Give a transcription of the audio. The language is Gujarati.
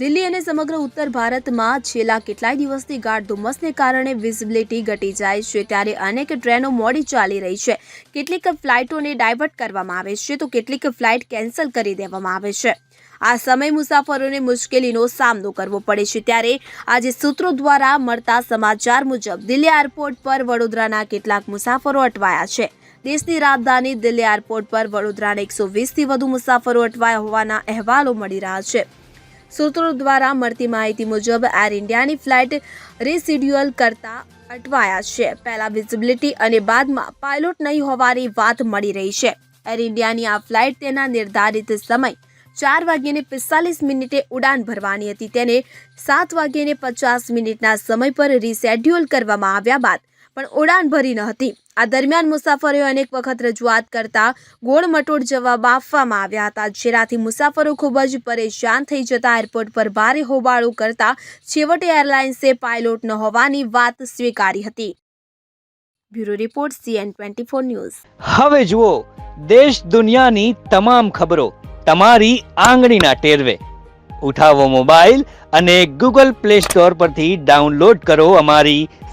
દિલ્હી અને સમગ્ર ઉત્તર ભારતમાં છેલ્લા કેટલાય દિવસથી ગાઢ ધુમ્મસને કારણે વિઝિબિલિટી ઘટી જાય છે ત્યારે અનેક ટ્રેનો મોડી ચાલી રહી છે. કેટલીક ફ્લાઇટોને ડાયવર્ટ કરવામાં આવે છે તો કેટલીક ફ્લાઇટ કેન્સલ કરી દેવામાં આવે છે. આ સમય મુસાફરોને મુશ્કેલીનો સામનો કરવો પડે છે ત્યારે આજે સૂત્રો દ્વારા મળતા સમાચાર મુજબ દિલ્હી એરપોર્ટ પર વડોદરાના કેટલાક મુસાફરો અટવાયા છે. દેશની રાજધાની દિલ્હી એરપોર્ટ પર વડોદરાના એકસો વીસથી વધુ મુસાફરો અટવાયા હોવાના અહેવાલો મળી રહ્યા છે. સૂત્રો દ્વારા મળતી માહિતી મુજબ એર ઇન્ડિયાની ફ્લાઇટ રીશિડ્યુઅલ કરતા અટવાયા છે. પહેલા વિઝિબિલિટી અને બાદમાં પાયલોટ નહીં હોવાની વાત મળી રહી છે. એર ઇન્ડિયાની આ ફ્લાઇટ તેના નિર્ધારિત સમય ચાર વાગ્યે પિસ્તાલીસ મિનિટે ઉડાન ભરવાની હતી. તેને સાત વાગ્યે પચાસ મિનિટના સમય પર રીશેડ્યુલ કરવામાં આવ્યા બાદ પણ ઉડાન ભરી ન હતી. આ દરમિયાન મુસાફરોએ અનેક વખત રજૂઆત કરતા ગોળમટોળ જવાબ આપવામાં આવ્યા હતા, જેનાથી મુસાફરો ખૂબ જ પરેશાન થઈ જતા એરપોર્ટ પર ભારે હોબાળો કરતા છેવટે એરલાઇન્સે પાયલોટ ન હોવાની વાત સ્વીકારી હતી. Bureau report, CN twenty four news. હવે જુઓ, દેશ દુનિયાની તમામ ખબરો તમારી આંગળીના ટેરવે. ઉઠાવો મોબાઈલ અને ગૂગલ પ્લે સ્ટોર પરથી ડાઉનલોડ કરો અમારી